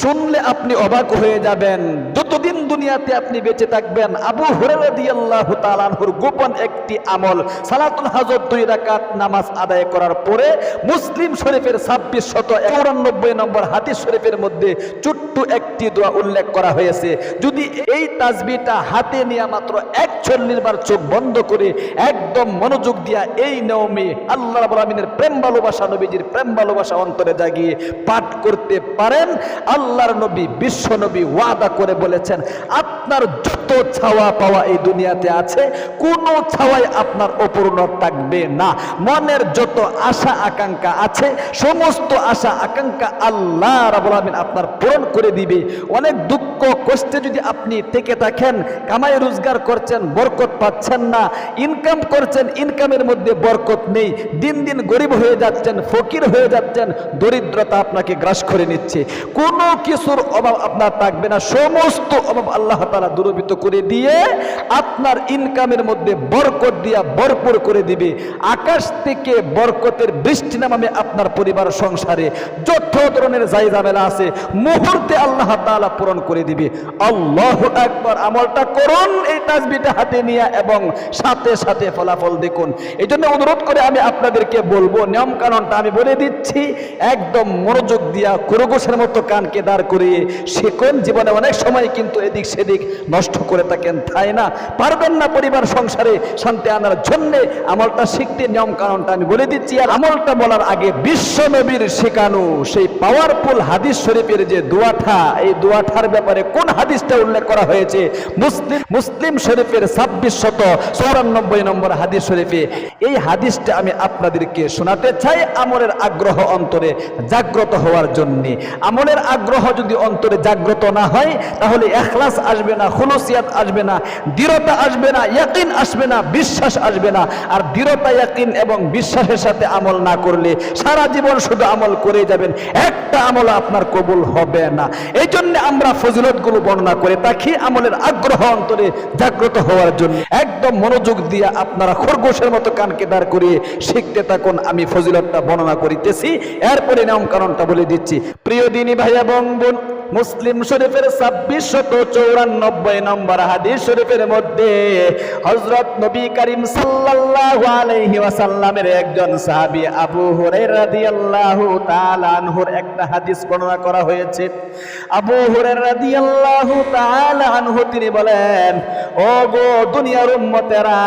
শুনলে আপনি অবাক হয়ে যাবেন। যতদিন দুনিয়াতে আপনি বেঁচে থাকবেন, আবু তালানহুর গোপন একটি আমল, সালাতুল হাজত দুই রাকাত নামাজ আদায় করার পরে মুসলিম শরীফের ছাব্বিশ শত চৌরানব্বই নম্বর হাদিস শরীফের মধ্যে ছোট্ট একটি দোয়া উল্লেখ করা হয়েছে। যদি এই তাজবিটা হাতে নিয়ে মাত্র একচল্লিশ বার চোখ বন্ধ করে একদম মনোযোগ দিয়া এই নিয়মে আল্লাহ আমিনের প্রেম ভালোবাসা, নবীজির প্রেম ভালোবাসা অন্তরে জাগিয়ে পাঠ করতে পারেন আল্লাহর নবী বিশ্ব নবী ওয়াদা করে বলেছেন আপনার যত ছাওয়া পাওয়া এই দুনিয়াতে আছে, কোনো ছাওয়াই আপনার অপূর্ণ থাকবে না। মনের যত আশা আকাঙ্ক্ষা আছে, সমস্ত আশা আকাঙ্ক্ষা আল্লাহ রাব্বুল আমিন আপনার পূরণ করে দিবে। অনেক দুঃখ, কষ্টে যদি আপনি থেকে থাকেন, কামাই রোজগার করছেন, বরকত পাচ্ছেন না ইনকাম করছেন ইনকামের মধ্যে বরকত নেই, দিন দিন গরিব হয়ে যাচ্ছেন, ফকির হয়ে যাচ্ছেন, দরিদ্রতা আপনাকে গ্রাস করে নিচ্ছে। কোনো কিছুর অভাব আপনার থাকবে না, সমস্ত অভাব আল্লাহ তালা দূরবিত করে দিয়ে আপনার ইনকামের মধ্যে বরকত দিয়া ভরপুর করে দিবে। আকাশ থেকে বরকতের বৃষ্টি নামাবে আপনার পরিবার সংসারে। যত ধরনের জায়জামেলা আছে, মুহূর্তে আল্লাহ তাআলা পূরণ করে দিবে। আল্লাহ একবার আমলটা করুন, এই তাজবিটা হাতে নিয়ে এবং সাথে সাথে ফলাফল দেখুন। এই জন্য অনুরোধ করে আমি আপনাদেরকে বলব নিয়ম কানুনটা আমি বলে দিচ্ছি, একদম মনোযোগ দিয়া কুরগোশের মতো কানকে দাঁড় করিয়ে শিখুন। জীবনে অনেক সময় কিন্তু এদিক সেদিক নষ্ট করে থাকেন, তাই না? পারবেন না পরিবার সংসারে শান্তি আনার জন্যে। আমলটা শিখতে নিয়ম কানুনটা আমি বলে দিচ্ছি, আর আমলটা বলার আগে বিশ্ব নবীর শেখানো, সেই পাওয়ারফুল হাদিস শরীফের যে দোয়াঠা এই দোয়াঠার ব্যাপারে কোন হাদিসটা উল্লেখ করা হয়েছে? মুসলিম মুসলিম শরীফের ছাব্বিশ শত চৌরানব্বই নম্বর হাদিস শরীফে এই হাদিসটা আমি আপনাদেরকে শোনাতে চাই আমলের আগ্রহ অন্তরে জাগ্রত হওয়ার জন্যে। আমলের আগ্রহ যদি অন্তরে জাগ্রত না হয়, তাহলে এখলাস আসবে না খুলসিয়াত আসবে না, দৃঢ়তা আসবে না, ইয়াকিন আসবে না, বিশ্বাস আসবে না। আর দৃঢ়তা, ইয়াকিন এবং বিশ্বাসের সাথে আমল না করলে সারা জীবন শুধু আমল করে যাবেন, একটা আমল আপনার কবুল হবে না। এই জন্য আমরা ফজিলতগুলো বর্ণনা করে থাকি আমলের আগ্রহ অন্তরে জাগ্রত হওয়ার জন্য। একদম মনোযোগ দিয়ে আপনারা খরগোশের মতো কানকে দাঁড় করিয়ে শিখতে থাকুন, আমি ফজিলতটা বর্ণনা করিতেছি। এরপরে নিয়ম কারণটা বলে দিচ্ছি। প্রিয় দিনী ভাই এবং বোন মুসলিম শরীফের ছাব্বিশ শত চৌরানব্বই নম্বর হাদিস শরীফের মধ্যে হজরত নবী করিম সাল্লাল্লাহু আলাইহি ওয়াসাল্লামের একজন সাহাবী আবু হুরায়রা রাদিয়াল্লাহু তাআলা আনহুর একটা হাদিস বর্ণনা করা হয়েছে। আবু হুরায়রা রাদিয়াল্লাহু তাআলা আনহু, তিনি বলেন, ও গো দুনিয়ার উম্মতেরা,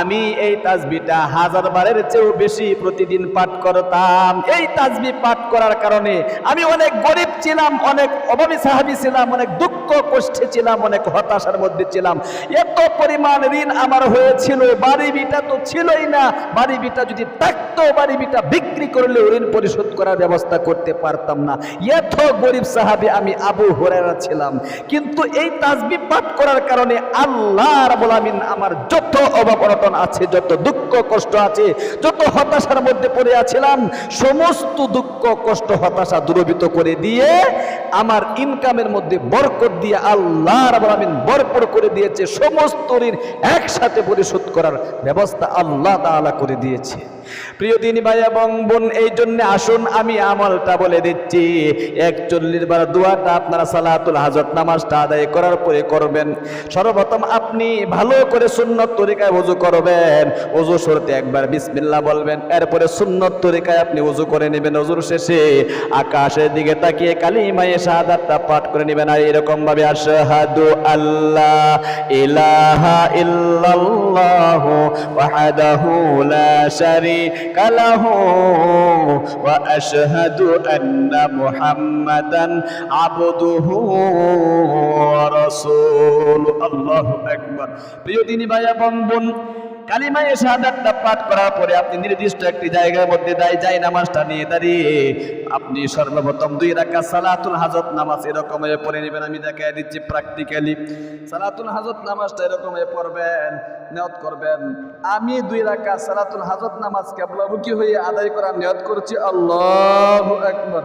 আমি এই তাজবিটা হাজার বারের চেয়েও বেশি প্রতিদিন পাঠ করতাম। এই তাজবি পাঠ করার কারণে আমি অনেক গরিব ছিলাম, অনেক অভাবী সাহাবী ছিলাম, অনেক দুঃখ, কষ্টে ছিলাম, অনেক হতাশার মধ্যে ছিলাম। এত পরিমাণ ঋণ আমার হয়েছিল, বাড়ি বিটা তো ছিলই না। বাড়ি বিটা যদি থাকতো, বাড়ি বিটা বিক্রি করলে ঋণ পরিশোধ করার ব্যবস্থা করতে পারতাম না। এত গরিব সাহাবী আমি আবু হরেরা ছিলাম। কিন্তু এই তাজবি পাঠ করার কারণে আল্লাহ রাব্বুল আমিন আমার যত অভাব অনটন আছে, যত দুঃখ, কষ্ট আছে, যত হতাশার মধ্যে পড়ে আছিলাম, সমস্ত দুঃখ, কষ্ট, হতাশা দূরবিত করে দিয়ে আমার ইনকামের মধ্যে বরকত দিয়ে আল্লাহ রাবুল আমিন বরকত করে দিয়েছে, সমস্ত ঋণ একসাথে পরিশোধ করার ব্যবস্থা আল্লাহ তালা করে দিয়েছে। প্রিয় দিনী ভাই এবং বোন, এই জন্য আসুন, আমি আমলটা বলে দিচ্ছি। একচল্লিশ বার দোয়াটা আপনারা সালাতুল হাজত নামাজটা আদায় করার পরে করবেন। সর্বপ্রথম আপনি ভালো করে সুন্নত তরিকায় ওযু করবেন। ওযু শুরুতে একবার বিসমিল্লাহ বলবেন। এরপরে সুন্নত তরিকায় আপনি ওযু করে নেবেন ওযুর শেষে। আকাশের দিকে তাকিয়ে কালিমায়ে শাহাদাতটা পাঠ করে নেবেন। আর এরকম ভাবে আশহাদু আল্লাহ ইলাহা ইল্লাল্লাহু ওয়াহদাহু লা শারীকা আন্না মুহাম্মাদান আবদুহু ওয়া রাসূলুহু আল্লাহু আকবার প্রিয় দিনী ভাই এবং বোন কালিমায়ে শাহাদাতটা পাঠ করার পরে আপনি নির্দিষ্ট একটি জায়গার মধ্যে দায় যাই, নামাজটা নিয়ে দাঁড়িয়ে আপনি সর্বপ্রথম দুই রাকাত সালাতুল হাজত নামাজ এরকম ভাবে পড়ে নেবেন। আমি দেখাই দিচ্ছি প্র্যাকটিক্যালি সালাতুল হাজত নামাজটা এরকম ভাবে পড়বেন, নিয়ত করবেন। আমি দুই রাকাত সালাতুল হাজত নামাজ কেবলামুখী হয়ে আদায় করার নিয়ত করছি। আল্লাহু আকবার।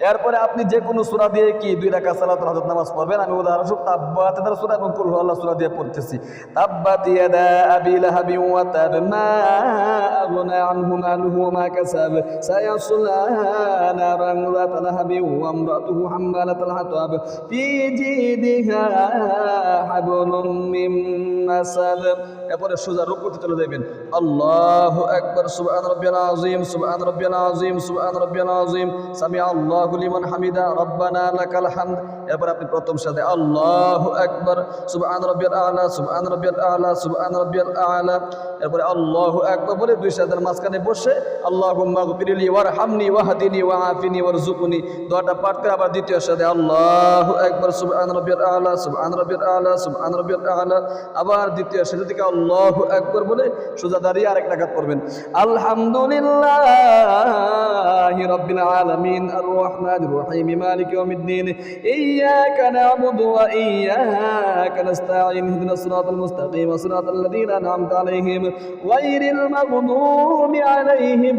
এরপরে আপনি যে কোনো সুরা দিয়ে কি দুই রাকাত সালাতুল হাজত নামাজ পড়বেন? আমি উদাহরণস্বরূপ তাব্বাত এর সূরা এবং কুল আল্লাহ সূরা দিয়ে পড়তেছি। তাব্বাত ইয়াদা আবি লাহাবি ওয়া তাব মা আগনা আনহু মালুহু মা কাসাব। সায়াসলা নারান যাত লাহাবি ওয়া আমরাতুহু হাম্মালাতাল হাতাব ফি জিদিহা হাবলুম মিন মাসাদ এরপরে সোজা রুকুতে চলে যাবেন আল্লাহু আকবার, সুবহান রাব্বিয়াল আযীম, সুবহান রাব্বিয়াল আযীম, সুবহান রাব্বিয়াল আযীম। সামি আল্লাহু লিমান হামিদা, রব্বানা লাকাল হামদ। এরপর আপনি প্রথম সাথে আল্লাহু আকবার, সুবহান রাব্বিয়াল আ'লা, সুবহান রাব্বিয়াল আ'লা, সুবহান রাব্বিয়াল আ'লা। এরপরে আল্লাহু আকবার বলে দুই সাথের মাঝখানে বসে, আল্লাহুম্মা গফিরলি ওয়ারহামনি ওয়াহদিনি ওয়াআফিনি ওয়ারজুকনি দোয়াটা পাঠ করে আবার দ্বিতীয় সাথে আল্লাহু আকবার, সুবহান রাব্বিয়াল আ'লা, সুবহান রাব্বিয়াল আ'লা, সুবহান রাব্বিয়াল আ'লা। আবার দ্বিতীয় সাথে থেকে আল্লাহু আকবার বলে সোজা দাঁড়িয়ে আরেক রাকাত পড়বেন আলহামদুলিল্লাহি রাব্বিল আলামিন আর রহমানির রহিম মালিক ইয়াউমিদ্দিন ইয়্যাকা না'বুদু ওয়া ইয়্যাকা নাস্তাঈন ইহদিনাস সিরাতাল মুস্তাকিম সিরাতাল লাযীনা আন'আমতা আলাইহিম গায়রিল মাগদুবি আলাইহিম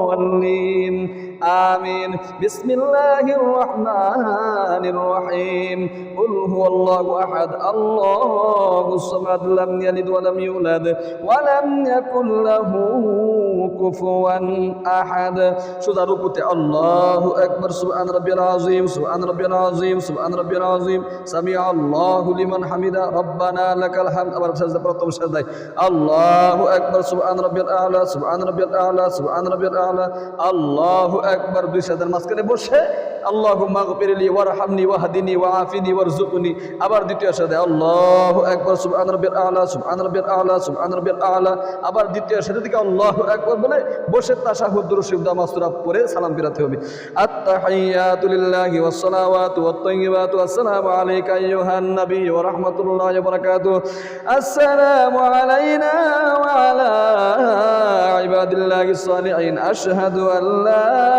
ওয়ালাদ-দাল্লিন آمين بسم الله الرحمن الرحيم قل هو الله أحد الله الصمد لم يلد ولم يولد ولم يكن له كفوا أحد সুদা রূপতে আল্লাহু আকবার সুবহান রাব্বিয়াল আযীম সুবহান রাব্বিয়াল আযীম সুবহান রাব্বিয়াল আযীম সামি আল্লাহু লিমান হামিদা রব্বানা লাকাল হামদ আবার সাজদা প্রথম সাজদায় আল্লাহু আকবার সুবহান রাব্বিয়াল আ'লা সুবহান রাব্বিয়াল আ'লা সুবহান রাব্বিয়াল আ'লা আল্লাহু আকবার দুই সাজদার মাঝখানে বসে, আল্লাহুম্মা গফিরলি ওয়ারহামনি ওয়াহদিনি ওয়াআফিনি ওয়ারজুকনি আবার দ্বিতীয় সাথে আল্লাহু আকবার, সুবহান রাব্বিয়াল আ'লা, সুবহান রাব্বিয়াল আ'লা, সুবহান রাব্বিয়াল আ'লা। আবার দ্বিতীয় সাথে থেকে আল্লাহু আকবার, বলে বসে তাশাহুদ দুরূদ শিবদা মাসুরা পড়ে সালাম ফিরাতে হবে। আত্তাহিয়াতু লিল্লাহি ওয়াস সালাওয়াতু ওয়াত তাইয়্যিবাতু আসসালামু আলাইকা আইয়ুহান নবী ওয়া রাহমাতুল্লাহি ওয়া বারাকাতুহু। আসসালামু আলাইনা ওয়া আলা ইবাদিল্লাহিস সালিহিন আশহাদু আন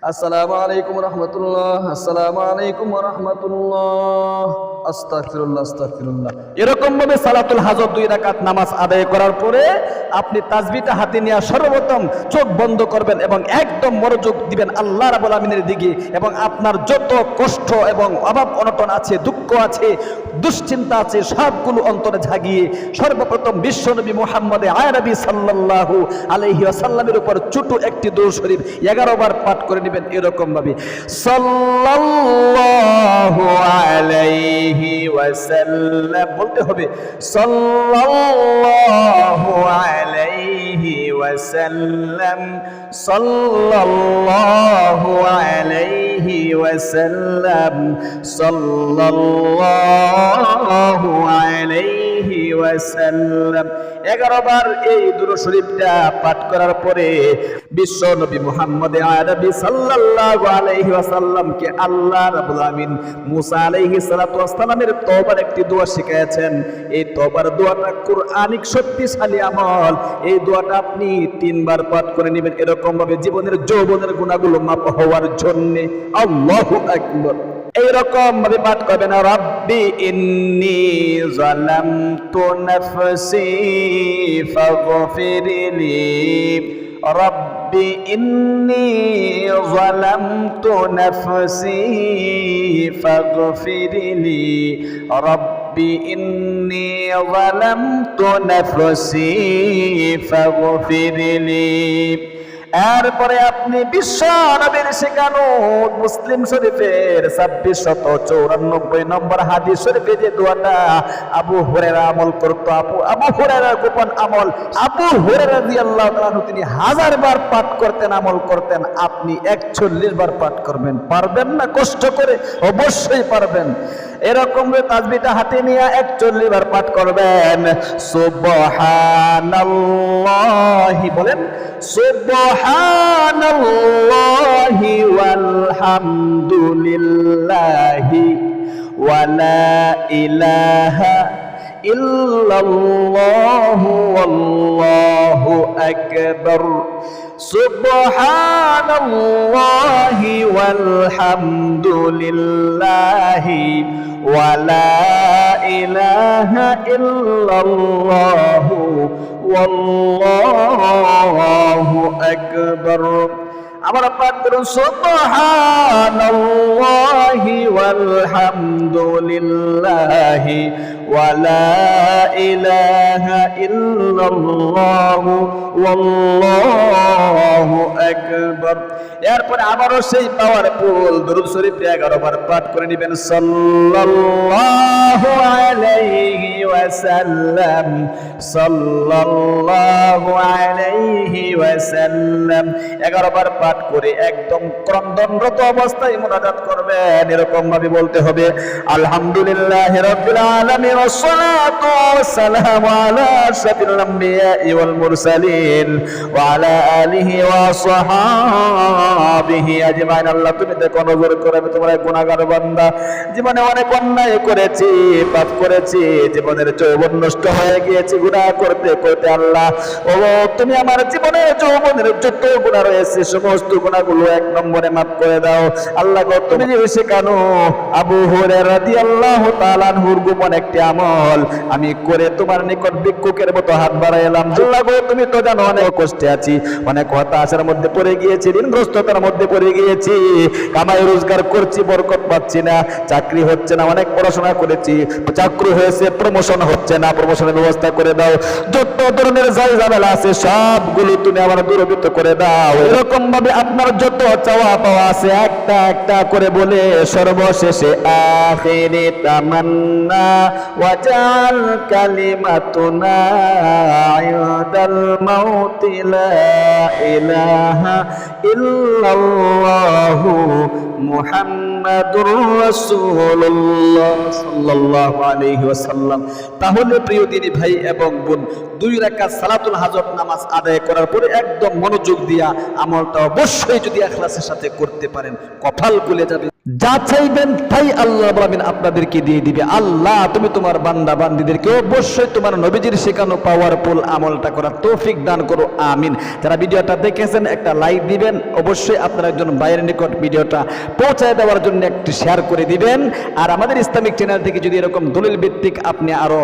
السلام عليكم ورحمة الله السلام عليكم ورحمة الله এরকম ভাবে সালাতুল হাজত দুই রাকাত নামাজ আদায় করার পরে আপনি তাসবিটা হাতে নিয়ে সর্বপ্রথম চোখ বন্ধ করবেন এবং একদম মনোযোগ দিবেন আল্লাহ রাব্বুল আমিনের দিকে এবং আপনার যত কষ্ট এবং অভাব অনটন আছে, দুঃখ আছে, দুশ্চিন্তা আছে, সবগুলো অন্তরে ঝাগিয়ে সর্বপ্রথম বিশ্বনবী মুহাম্মদ আয়নবী সাল্লাল্লাহু আলাইহি ওয়াসাল্লামের উপর ছোট একটি দূর শরীফ এগারো বার পাঠ করে নেবেন এরকম ভাবে। সাল্লাল্লাহু আলাইহি ওয়াসাল্লাম বলতে হবে সাল্লাল্লাহু আলাইহি ওয়াসাল্লাম সাল্লাল্লাহু আলাইহি ওয়াসাল্লাম সাল্লাল্লাহু আলাইহি এগারো বার এই শরীফটা পাঠ করার পরে বিশ্ব নবী আরবি আল্লাহ মুসা একটি দোয়া শিখিয়েছেন। এই তওবার দোয়াটা কুরআনিক শক্তিশালী আমল। এই দোয়াটা আপনি তিনবার পাঠ করে নেবেন এরকম ভাবে জীবনের যৌবনের গুণাগুলো মাপ হওয়ার জন্য। এইরকম ভাবে পাঠ করবেন, রব্বি ইন্নি জালামতু নাফসি ফাগফিরলি রব্বি ইন্নি জালামতু নাফসি ফাগফিরলি রব্বি ইন্নি যালামতু নাফসি ফাগফিরলি এরপরে আপনি বিশ্ব নবীর শেখানো মুসলিম শরীফের ছাব্বিশ শত চৌরানব্বই নম্বর হাদিস শরীফে যে দোয়াটা আবু হুরেরা আমল করতো, আবু আবু হুরেরা গোপন আমল, আবু হুরেরা দিয়ে আল্লাহ তিনি হাজার বার পাঠ করতেন, আমল করতেন। আপনি একচল্লিশ বার পাঠ করবেন, পারবেন না কষ্ট করে? অবশ্যই পারবেন। এরকম তাজবিটা হাতে নিয়ে একচল্লিশ বার পাঠ করবেন। সুবহানাল্লাহি বলেন, সুবহানাল্লাহি ওয়ালহামদুলিল্লাহি ওয়ালা ইলাহা ইল্লাল্লাহু ওয়াল্লাহু আকবার। সুবহানাল্লাহি ওয়ালহামদুলিল্লাহি ওয়ালা ইলাহা ইল্লাল্লাহু ওয়াল্লাহু আকবার। আমরা পাঠ করুন সুবহানাল্লাহি ওয়ালহামদুলিল্লাহি إله إلا الله والله أكبر এরপরে আবারও সেই পাওয়ারফুল দরুদ শরীফ 11 বার পাঠ করে নেবেন। সাল্লাল্লাহু আলাইহি ওয়াসাল্লাম। সাল্লাল্লাহু আলাইহি ওয়াসাল্লাম 11 বার পাঠ করে একদম ক্রন্দনরত অবস্থায় করবেন। এরকম ভাবে বলতে হবে, আলহামদুলিল্লাহ আলামিন আল্লাহ, তুমি দেখো, নজর করে আমি তোমার গুনাহগার বান্দা। জীবনে অনেক অন্যায় করেছি, পাপ করেছি, জীবনের নষ্ট হয়ে গিয়েছে, গুনাহ করতে করতে আল্লাহ। ও, তুমি আমার জীবনে যৌবনের যত গুনাহ রয়েছে, সমস্ত গুণাগুলো এক নম্বরে মাফ করে দাও। আল্লাহ তুমি যে আবু হুরায়রা রাদিয়াল্লাহু তাআলা আনহুর গোপন একটি আমল। আমি করে তোমার নিকট ভিক্ষুকের মতো হাত বাড়াইলাম। আল্লাহ তুমি তো জানো অনেক কষ্টে আছি, অনেক হতাশার মধ্যে পড়ে গিয়েছি, ঋণগ্রস্ততার মধ্যে পড়ে গিয়েছি। কামাই রোজগার করছি, বরকত পাচ্ছি না, চাকরি হচ্ছে না, অনেক পড়াশোনা করেছি। চাকরি হয়েছে প্রমোশন হচ্ছে না প্রমোশনের ব্যবস্থা করে দাও। যত ধরনের যাই ঝামেলা আছে, সবগুলো তুমি আমার দূরীভূত করে দাও। এরকম ভাবে আপনার যত চাওয়া পাওয়া আছে, একটা একটা করে বলে সর্বশেষে তামান্না কালিমাতুনা, আয়াদাল মাউতি লা ইলাহা মুহাম্মাদুর রাসূলুল্লাহ সাল্লাল্লাহু আলাইহি ওয়াসাল্লাম। তাহলে প্রিয় দিনী ভাই এবং বোন, দুই রাকাত সালাতুল হাজত নামাজ আদায় করার পরে একদম মনোযোগ দিয়া আমলটা অবশ্যই যদি এখলাসের সাথে করতে পারেন, কপাল খুলে যাবে। যা চাইবেন তাই আল্লাহ বলবেন আপনাদেরকে দিয়ে দিবে। আল্লাহ, তুমি তোমার বান্দা বান্দিদেরকে অবশ্যই তোমার নবীজির শেখানো পাওয়ারফুল আমলটা করার তৌফিক দান করো, আমিন। যারা ভিডিওটা দেখেছেন, একটা লাইক দিবেন। অবশ্যই আপনার একজন বাইরের নিকট ভিডিওটা পৌঁছায় দেওয়ার জন্য একটি শেয়ার করে দিবেন। আর আমাদের ইসলামিক চ্যানেল থেকে যদি এরকম দলিল ভিত্তিক আপনি আরও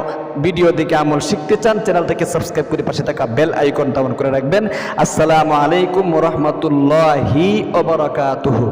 ভিডিও দেখে আমল শিখতে চান চ্যানেলটাকে সাবস্ক্রাইব করে পাশে থাকা বেল আইকনটা অন করে রাখবেন আসসালামু আলাইকুম রহমতুল্লাহি ওবরাকাতুহু